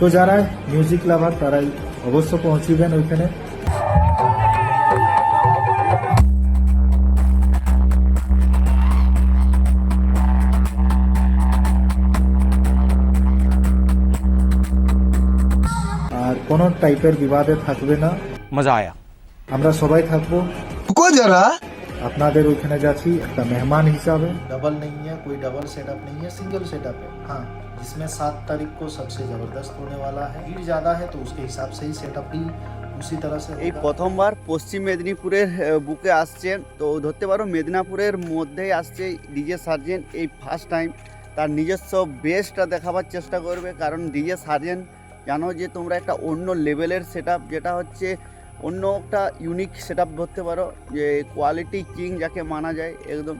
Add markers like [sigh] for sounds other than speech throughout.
তো যারা মিউজিক লাভার তারাই অবশ্য পৌঁছবেন ওইখানে আর কোনো টাইপের বিবাদে থাকবে না मजा आया আমরা সবাই থাকবো रुको जरा আপনাদের ওইখানে যাচ্ছি একটা मेहमान हिसाब है डबल नहीं है कोई डबल सेटअप नहीं है सिंगल सेटअप है हाँ जिसमें सात तारीख को सबसे जबरदस्त होने वाला है भीड़ ज्यादा है तो उसके हिसाब से ही सेटअप भी उसी तरह से এই होगा। প্রথমবার পশ্চিম মেদিনীপুরের আহ, বুকে আসছে তো ধরতে পারো মেদিনীপুরের মধ্যেই আসছে ডিজে সার্জেন্ট এই ফার্স্ট টাইম তার নিজস্ব বেস্টটা দেখাবার চেষ্টা করবে কারণ ডিজে সার্জেন্ট জানো যে তোমরা একটা অন্য লেভেলের সেট যেটা হচ্ছে অন্য একটা ইউনিক সেট ধরতে পারো যে কোয়ালিটি কিং যাকে মানা যায় একদম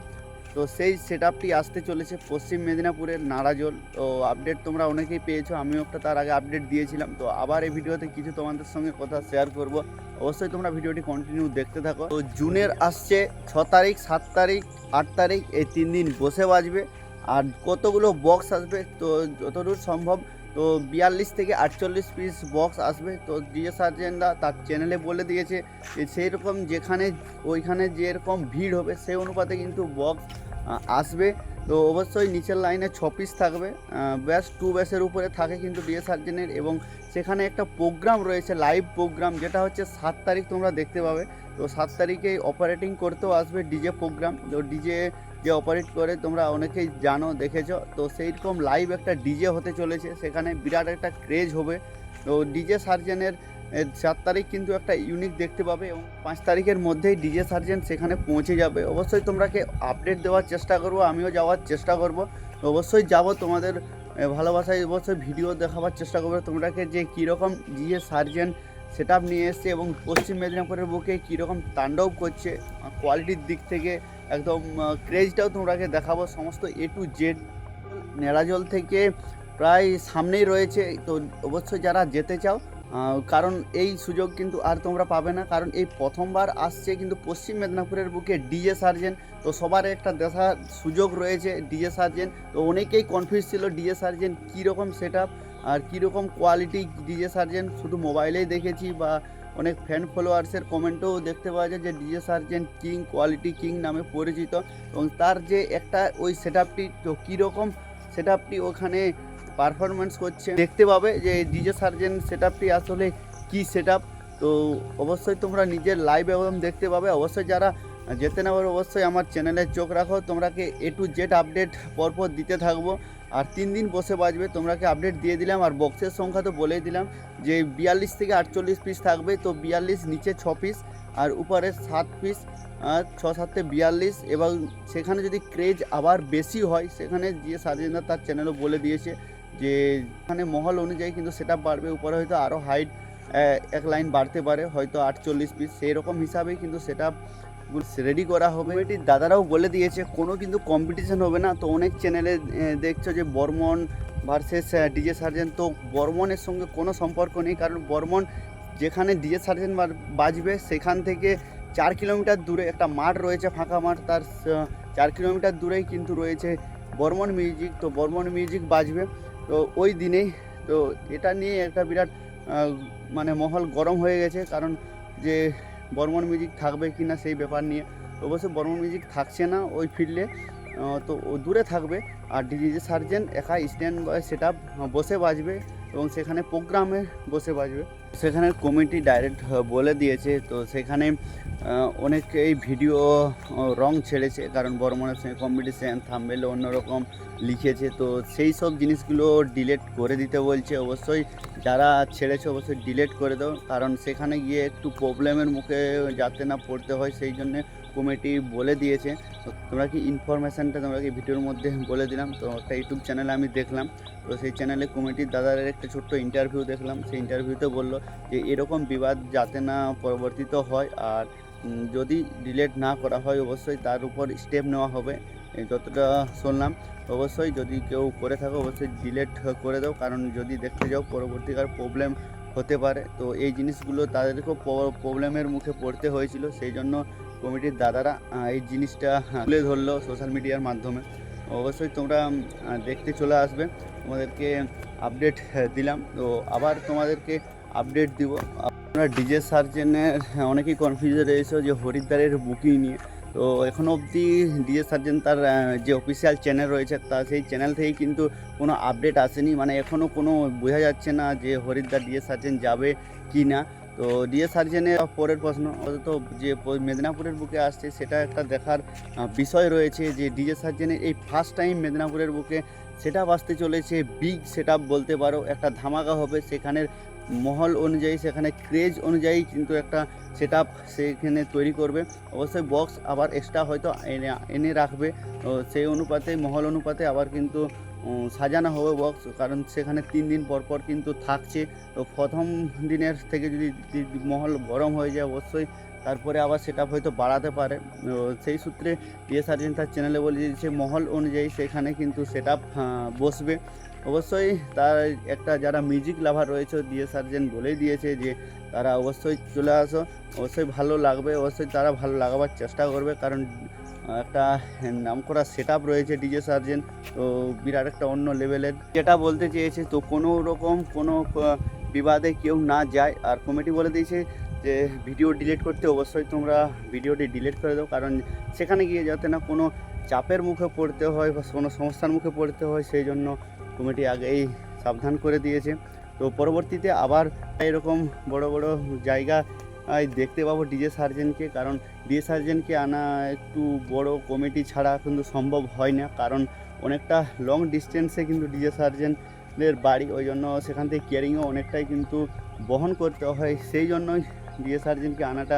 তো সেই সেট আসতে চলেছে পশ্চিম মেদিনীপুরের নারাজল। তো আপডেট তোমরা অনেকেই পেয়েছ, আমিও একটা তার আগে আপডেট দিয়েছিলাম। তো আবার এই ভিডিওতে কিছু তোমাদের সঙ্গে কথা শেয়ার করব। অবশ্যই তোমরা ভিডিওটি কন্টিনিউ দেখতে থাকো। তো জুনের আসছে ছ তারিখ, সাত তারিখ, আট তারিখ, এই তিন দিন বসে বাজবে। আর কতগুলো বক্স আসবে, তো যতদূর সম্ভব, তো বিয়াল্লিশ থেকে আটচল্লিশ পিস বক্স আসবে। তো ডিজে সার্জেনরা তার চ্যানেলে বলে দিয়েছে সেই রকম যেখানে, ওইখানে যেরকম ভিড় হবে, সেই অনুপাতে কিন্তু বক্স আসবে। তো অবশ্যই নিচের লাইনে ছ পিস থাকবে। ব্যাস টু ব্যাসের উপরে থাকে কিন্তু ডিএ সার্জেনের এবং সেখানে একটা প্রোগ্রাম রয়েছে লাইভ প্রোগ্রাম যেটা হচ্ছে সাত তারিখ তোমরা দেখতে পাবে। তো সাত তারিখে অপারেটিং করতেও আসবে ডিজে প্রোগ্রাম তো ডিজে যে অপারেট করে, তোমরা অনেকেই জানো, দেখেছ। তো সেই রকম লাইভ একটা ডিজে হতে চলেছে। সেখানে বিরাট একটা ক্রেজ হবে। তো ডিজে সার্জেনের সাত তারিখ কিন্তু একটা ইউনিক দেখতে পাবে এবং পাঁচ তারিখের মধ্যেই ডিজে সার্জেন সেখানে পৌঁছে যাবে। অবশ্যই তোমরাকে আপডেট দেওয়ার চেষ্টা করব, আমিও যাওয়ার চেষ্টা করব। অবশ্যই যাব তোমাদের ভালোবাসায় অবশ্যই ভিডিও দেখাবার চেষ্টা করবে। তোমরাকে যে কীরকম ডিজে সার্জেন সেট নিয়ে এসছে এবং পশ্চিম মেদিনীপুরের বুকে কীরকম তাণ্ডব করছে কোয়ালিটির দিক থেকে একদম ক্রেজটাও তোমরাকে দেখাবো। সমস্ত এ টু জেড নেড়াজল থেকে প্রায় সামনেই রয়েছে। তো অবশ্যই যারা যেতে চাও কারণ এই সুযোগ কিন্তু আর তোমরা পাবে না। কারণ এই প্রথমবার আসছে কিন্তু পশ্চিম মেদিনীপুরের বুকে ডিজে সার্জেন তো সবার একটা দেখার সুযোগ রয়েছে ডিজে সার্জেন তো অনেকেই কনফিউজ ছিল ডিজে সার্জেন কীরকম সেট আর কীরকম কোয়ালিটি ডিজে সার্জেন শুধু মোবাইলেই দেখেছি বা অনেক ফ্যান ফলোয়ার্সের কমেন্টও দেখতে পাওয়া যায় যে DJ surgeon king quality king নামে পরিচিত। এবং তার যে একটা ওই সেট আপটি তো কীরকম সেট আপটি ওখানে পারফরমেন্স করছে। দেখতে পাবে যে ডিজে সার্জেন সেট আসলে কী সেট তো অবশ্যই তোমরা নিজের লাইভ এবং দেখতে পাবে। অবশ্যই যারা যেতে না পারো, অবশ্যই আমার চ্যানেলে চোখ রাখো। তোমরাকে এ টু জেড আপডেট পরপর দিতে থাকব। আর তিন দিন বসে বাজবে। তোমরাকে আপডেট দিয়ে দিলাম। আর বক্সের সংখ্যা তো বলেই দিলাম যে বিয়াল্লিশ থেকে আটচল্লিশ পিস থাকবে। তো বিয়াল্লিশ, নিচে ছ পিস আর উপরে সাত পিস ছ সাতে বিয়াল্লিশ। এবং সেখানে যদি ক্রেজ আবার বেশি হয়, সেখানে যে সার্জেনরা তার চ্যানেলও বলে দিয়েছে। যে এখানে মহল অনুযায়ী কিন্তু সেটা বাড়বে, উপরে হয়তো আরও হাইট এক লাইন বাড়তে পারে, হয়তো আটচল্লিশ পিস সেই রকম হিসাবেই কিন্তু সেটা রেডি করা হবে। এটির দাদারাও বলে দিয়েছে, কোনো কিন্তু কম্পিটিশন হবে না। তো অনেক চ্যানেলে দেখছ যে বর্মন ভার্সেস ডিজে সার্জেন তো বর্মনের সঙ্গে কোনো সম্পর্ক নেই, কারণ বর্মন যেখানে ডিজে সার্জেন বাজবে, সেখান থেকে চার কিলোমিটার দূরে একটা মাঠ রয়েছে, ফাঁকা মাঠ, তার চার কিলোমিটার দূরেই কিন্তু রয়েছে বর্মন মিউজিক তো বর্মন মিউজিক বাজবে। তো ওই দিনেই তো এটা নিয়ে একটা বিরাট মানে মহল গরম হয়ে গেছে। কারণ যে বর্মন মিউজিক থাকবে কি না সেই ব্যাপার নিয়ে অবশ্যই বর্মন মিউজিক থাকছে না ওই ফিল্ডে তো দূরে থাকবে। আর ডিজে সার্জেন একা স্ট্যান্ড বাই সেট বসে বাজবে এবং সেখানে প্রোগ্রামে বসে বাজবে। সেখানে কমিটি ডাইরেক্ট বলে দিয়েছে। তো সেখানে অনেক এই ভিডিও রং ছেড়েছে, কারণ বড় বর্মনের সঙ্গে কম্পিটিশান থামবেলে অন্যরকম লিখেছে। তো সেই সব জিনিসগুলো ডিলেট করে দিতে বলছে। অবশ্যই যারা ছেড়েছে অবশ্যই ডিলেট করে দাও, কারণ সেখানে গিয়ে একটু প্রবলেমের মুখে যাতে না পড়তে হয়, সেই জন্যে কমিটি বলে দিয়েছে। তোমরা কি ইনফরমেশানটা তোমরা কি ভিডিওর মধ্যে [laughs] বলে দিলাম? তো একটা ইউটিউব চ্যানেলে আমি দেখলাম। তো সেই চ্যানেলে কমিটির দাদাদের একটা ছোট্ট ইন্টারভিউ দেখলাম। সেই ইন্টারভিউতে বলল যে, এরকম বিবাদ যাতে না পরিবর্তিত হয়, আর যদি ডিলেট না করা হয়, অবশ্যই তার উপর স্টেপ নেওয়া হবে। যতটা শুনলাম। অবশ্যই যদি কেউ করে থাকো, অবশ্যই ডিলেট করে দাও। কারণ যদি দেখতে যাও পরবর্তীকার প্রবলেম হতে পারে। তো এই জিনিসগুলো তাদেরকেও প্রবলেমের মুখে পড়তে হয়েছিল। সেই জন্য কমিটির দাদারা এই জিনিসটা তুলে ধরলো সোশ্যাল মিডিয়ার মাধ্যমে। অবশ্যই তোমরা দেখতে চলে আসবে। তোমাদেরকে আপডেট দিলাম। তো আবার তোমাদেরকে আপডেট দিব। আপনারা ডিজে সার্জেনের অনেকেই কনফিউজে রয়েছে যে হরিদ্বারের বুকিং নিয়ে। তো এখনও অবধি ডিজে সার্জেন তার যে অফিসিয়াল চ্যানেল রয়েছে তা সেই চ্যানেল থেকেই কিন্তু কোনো আপডেট আসেনি। মানে এখনও কোনো বোঝা যাচ্ছে না যে হরিদ্বার ডিজে সার্জেন যাবে কি না। তো ডিএ সার্জেনের পরের প্রশ্ন অন্তত যে মেদিনীপুরের বুকে আসছে সেটা একটা দেখার বিষয় রয়েছে যে ডিজে সার্জেনের এই ফার্স্ট টাইম মেদিনীপুরের বুকে সেট আসতে চলেছে বিগ সেট বলতে পারো। একটা ধামাকা হবে সেখানের মহল অনুযায়ী, সেখানে ক্রেজ অনুযায়ী কিন্তু একটা সেট আপ সেখানে তৈরি করবে। অবশ্যই বক্স আবার এক্সট্রা হয়তো এনে এনে রাখবে। সেই অনুপাতে, মহল অনুপাতে আবার কিন্তু সাজানো হবে বক্স কারণ সেখানে তিন দিন পর পর কিন্তু থাকছে। তো প্রথম দিনের থেকে যদি মহল গরম হয়ে যায়, অবশ্যই তারপরে আবার সেটা হয়তো বাড়াতে পারে। সেই সূত্রে ডিএস সার্জেন তার চ্যানেলে বলে দিয়েছে, মহল অনুযায়ী সেখানে কিন্তু সেট বসবে। অবশ্যই তার একটা যারা মিউজিক লাভার রয়েছে ডিএস সার্জেন বলেই দিয়েছে যে তারা অবশ্যই চলে আসো। অবশ্যই ভালো লাগবে, অবশ্যই তারা ভালো লাগাবার চেষ্টা করবে। কারণ একটা নামকরা সেট আপ রয়েছে ডিজে সার্জেন তো বিরাট একটা অন্য লেভেলের যেটা বলতে চেয়েছে, তো কোনো রকম কোনো বিবাদে কেউ না যায়। আর কমিটি বলে দিয়েছে যে ভিডিও ডিলিট করতে অবশ্যই তোমরা ভিডিওটি ডিলিট করে দাও। কারণ সেখানে গিয়ে যাতে না কোনো চাপের মুখে পড়তে হয় বা কোনো সমস্যার মুখে পড়তে হয়, সেই জন্য কমিটি আগেই সাবধান করে দিয়েছে। তো পরবর্তীতে আবার এরকম বড় বড় জায়গা দেখতে পাবো ডিজে সার্জেনকে। কারণ ডিজে সার্জেনকে আনা একটু বড় কমিটি ছাড়া কিন্তু সম্ভব হয় না। কারণ অনেকটা লং ডিস্টেন্সে কিন্তু ডিজে সার্জেনের বাড়ি। ওই জন্য সেখান থেকে কেয়ারিংও অনেকটাই কিন্তু বহন করতে হয়। সেই জন্যই ডিজে সার্জেনকে আনাটা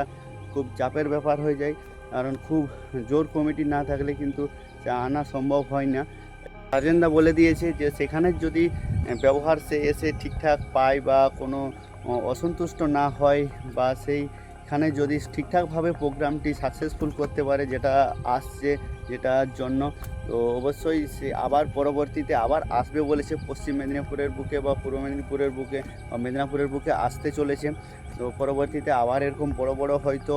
খুব চাপের ব্যাপার হয়ে যায়। কারণ খুব জোর কমিটি না থাকলে কিন্তু আনা সম্ভব হয় না। সার্জেনদা বলে দিয়েছে যে সেখানে যদি ব্যবহার সে এসে ঠিকঠাক পায় বা কোনো অসন্তুষ্ট না হয় বা সেইখানে যদি ঠিকঠাকভাবে প্রোগ্রামটি সাকসেসফুল করতে পারে যেটা আসছে, যেটার জন্য, তো অবশ্যই সে আবার পরবর্তীতে আবার আসবে বলেছে। পশ্চিম মেদিনীপুরের বুকে বা পূর্ব মেদিনীপুরের বুকে বা মেদিনীপুরের বুকে আসতে চলেছে। তো পরবর্তীতে আবার এরকম বড় বড় হয়তো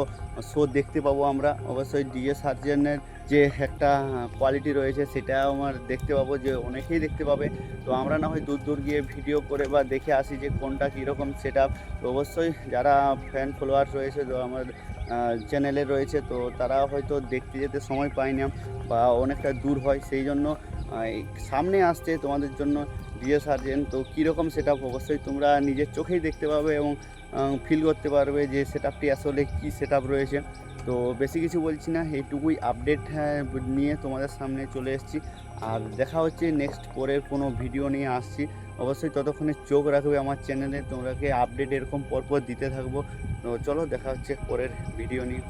শো দেখতে পাবো আমরা। অবশ্যই ডিএ সার্জেনের যে একটা কোয়ালিটি রয়েছে সেটা আমার দেখতে পাবো যে অনেকেই দেখতে পাবে। তো আমরা না হয় দূর দূর গিয়ে ভিডিও করে বা দেখে আসি যে কোনটা কীরকম সেট আপ তো অবশ্যই যারা ফ্যান ফলোয়ার রয়েছে, তো আমার চ্যানেলে রয়েছে, তো তারা হয়তো দেখতে যেতে সময় পায় না বা অনেকটা দূর হয়। সেই জন্য সামনে আসছে তোমাদের জন্য ডিএ সার্জেন তো কীরকম সেট আপ অবশ্যই তোমরা নিজের চোখেই দেখতে পাবে এবং ফিল করতে পারবে যে সেট আপটি আসলে কী সেট রয়েছে। তো বেশি কিছু বলছি না, এইটুকুই আপডেট নিয়ে তোমাদের সামনে চলে এসেছি। আর দেখা হচ্ছে নেক্সট পরের কোনো ভিডিও নিয়ে আসছি। অবশ্যই ততক্ষণে চোখ রাখবে আমার চ্যানেলে তোমরাকে আপডেট এরকম পরপর দিতে থাকব। তো চলো, দেখা হচ্ছে পরের ভিডিও নিয়ে।